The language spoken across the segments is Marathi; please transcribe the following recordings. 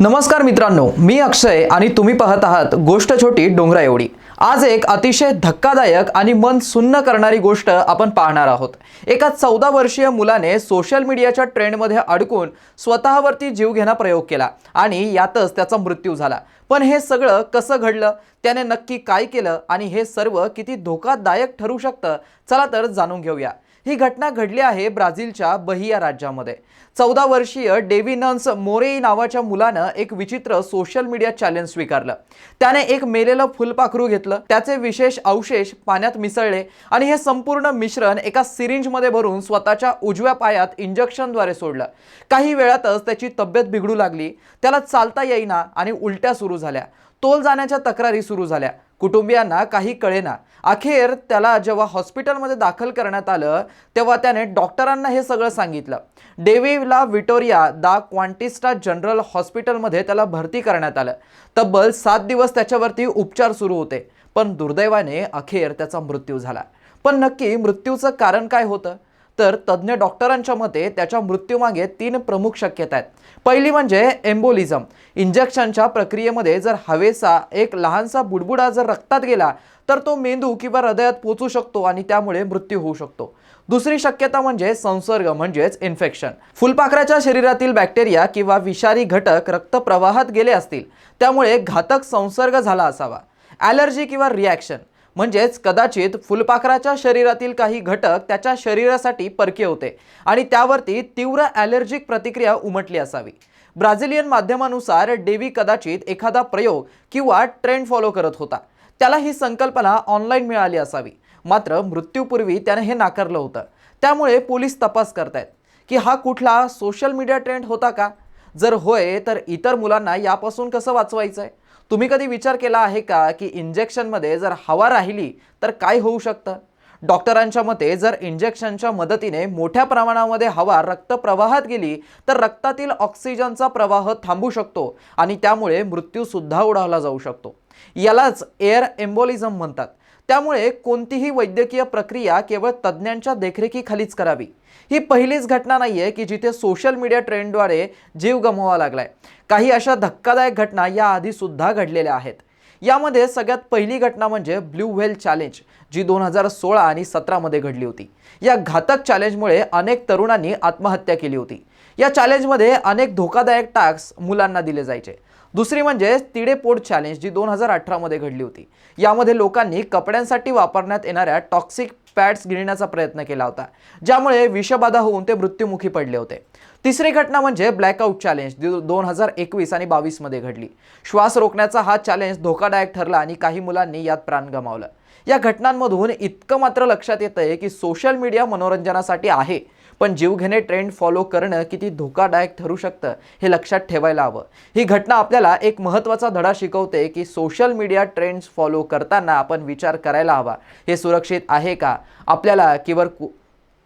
नमस्कार मित्रांनो मी अक्षय आणि तुम्ही पाहत आहात गोष्ट छोटी डोंगरा एवढी. आज एक अतिशय धक्कादायक आणि मन सुन्न करणारी गोष्ट आपण पाहणार आहोत. एका चौदा वर्षीय मुलाने सोशल मीडियाच्या ट्रेंडमध्ये अडकून स्वतःवरती जीवघेणा प्रयोग केला आणि यातच त्याचा मृत्यू झाला. पण हे सगळं कसं घडलं? त्याने नक्की काय केलं? आणि हे सर्व किती धोकादायक ठरू शकतं? चला तर जाणून घेऊया. ही घटना घडली आहे ब्राझीलच्या बहिया राज्यामध्ये. चौदा वर्षीय डेव्हिनन्स मोरे नावाच्या मुलानं एक विचित्र सोशल मीडिया चॅलेंज स्वीकारलं. त्याने एक मेलेलं फुलपाखरू घेतलं. त्याचे विशेष अवशेष पाण्यात मिसळले आणि हे संपूर्ण मिश्रण एका सिरिंजमध्ये भरून स्वतःच्या उजव्या पायात इंजेक्शनद्वारे सोडलं. काही वेळातच त्याची तब्येत बिघडू लागली. त्याला चालता येईना आणि उलट्या सुरू झाल्या. तोल जाण्याच्या तक्रारी सुरू झाल्या. कुटुंबियांना काही कळेना. अखेर त्याला जेव्हा हॉस्पिटलमध्ये दाखल करण्यात आलं तेव्हा त्याने डॉक्टरांना हे सगळं सांगितलं. डेव्हिला विटोरिया दा क्वांटिस्टा जनरल हॉस्पिटलमध्ये त्याला भरती करण्यात आलं. तब्बल सात दिवस त्याच्यावरती उपचार सुरू होते पण दुर्दैवाने अखेर त्याचा मृत्यू झाला. पण नक्की मृत्यूचं कारण काय होतं? तर तज्ज्ञ डॉक्टरांच्या मते त्याच्या मृत्यूमागे तीन प्रमुख शक्यता आहेत. पहिली म्हणजे एम्बोलिझम. इंजेक्शनच्या प्रक्रियेमध्ये जर हवेचा एक लहानसा बुडबुडा जर रक्तात गेला तर तो मेंदू किंवा हृदयात पोचू शकतो आणि त्यामुळे मृत्यू होऊ शकतो. दुसरी शक्यता म्हणजे संसर्ग म्हणजेच इन्फेक्शन. फुलपाखराच्या शरीरातील बॅक्टेरिया किंवा विषारी घटक रक्तप्रवाहात गेले असतील त्यामुळे घातक संसर्ग झाला असावा. ॲलर्जी किंवा रिॲक्शन. म्हणजेच कदाचित फुलपाखराच्या शरीरातील काही घटक त्याच्या शरीरासाठी परके होते आणि त्यावरती तीव्र ॲलर्जिक प्रतिक्रिया उमटली असावी. ब्राझिलियन माध्यमानुसार डेवी कदाचित एखादा प्रयोग किंवा ट्रेंड फॉलो करत होता. त्याला ही संकल्पना ऑनलाईन मिळाली असावी. मात्र मृत्यूपूर्वी त्याने हे नाकारलं होतं. त्यामुळे पोलीस तपास करतायत की हा कुठला सोशल मीडिया ट्रेंड होता का? जर होय तर इतर मुलांना यापासून कसं वाचवायचं आहे तुम्ही कधी विचार केला आहे का की इंजेक्शनमध्ये जर हवा राहिली तर काय होऊ शकतं? डॉक्टरांच्या मते जर इंजेक्शनच्या मदतीने मोठ्या प्रमाणामध्ये हवा रक्तप्रवाहात गेली तर रक्तातील ऑक्सिजनचा प्रवाह थांबू शकतो आणि त्यामुळे मृत्यूसुद्धा उडावला जाऊ शकतो. यालाच एअर एम्बोलिझम म्हणतात. त्यामुळे कोणतीही वैद्यकीय प्रक्रिया केवळ तज्ज्ञांच्या देखरेखीखालीच करावी. ही पहिलीच घटना नाहीये की जिथे सोशल मीडिया ट्रेंडद्वारे जीव गमवावा लागलाय. काही अशा धक्कादायक घटना याआधी सुद्धा घडलेल्या आहेत. यामध्ये सगळ्यात पहिली घटना म्हणजे ब्ल्यू व्हेल चॅलेंज जी दोन हजार सोळा आणि सतरामध्ये घडली होती. या घातक चॅलेंजमुळे अनेक तरुणांनी आत्महत्या केली होती. या चॅलेंजमध्ये अनेक धोकादायक टास्क मुलांना दिले जायचे. दुसरी म्हणजे तिडेपोड चॅलेंज जी दोन हजार अठरामध्ये घडली होती. यामध्ये लोकांनी कपड्यांसाठी वापरण्यात येणाऱ्या टॉक्सिक पॅड्स गिळण्याचा प्रयत्न केला होता. ज्यामुळे विषबाधा होऊन ते मृत्युमुखी पडले होते. तिसरी घटना म्हणजे ब्लॅकआउट चॅलेंज दोन हजार एकवीस आणि बावीसमध्ये घडली. श्वास रोखण्याचा हा चॅलेंज धोकादायक ठरला आणि काही मुलांनी यात प्राण गमावलं. या घटनांमधून इतकं मात्र लक्षात येतं आहे की सोशल मीडिया मनोरंजनासाठी आहे. पण जीवघेणे ट्रेंड फॉलो करणं किती धोकादायक ठरू शकतं हे लक्षात ठेवायला हवं. ही घटना आपल्याला एक महत्त्वाचा धडा शिकवते की सोशल मीडिया ट्रेंड्स फॉलो करताना आपण विचार करायला हवा. हे सुरक्षित आहे का? आपल्याला किंवा कु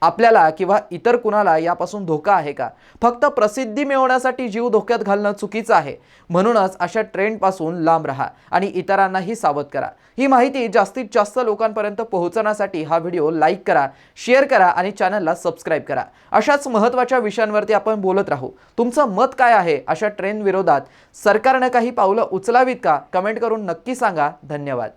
आपल्याला किंवा इतर कुणाला यापासून धोका आहे का? फक्त प्रसिद्धी मिळवण्यासाठी जीव धोक्यात घालणं चुकीचं आहे. म्हणूनच अशा ट्रेंडपासून लांब राहा आणि इतरांनाही सावध करा. ही माहिती जास्तीत जास्त लोकांपर्यंत पोहोचण्यासाठी हा व्हिडिओ लाईक करा शेअर करा आणि चॅनलला सबस्क्राईब करा. अशाच महत्त्वाच्या विषयांवरती आपण बोलत राहू. तुमचं मत काय आहे अशा ट्रेंड विरोधात? सरकारनं काही पावलं उचलावीत का? कमेंट करून नक्की सांगा. धन्यवाद.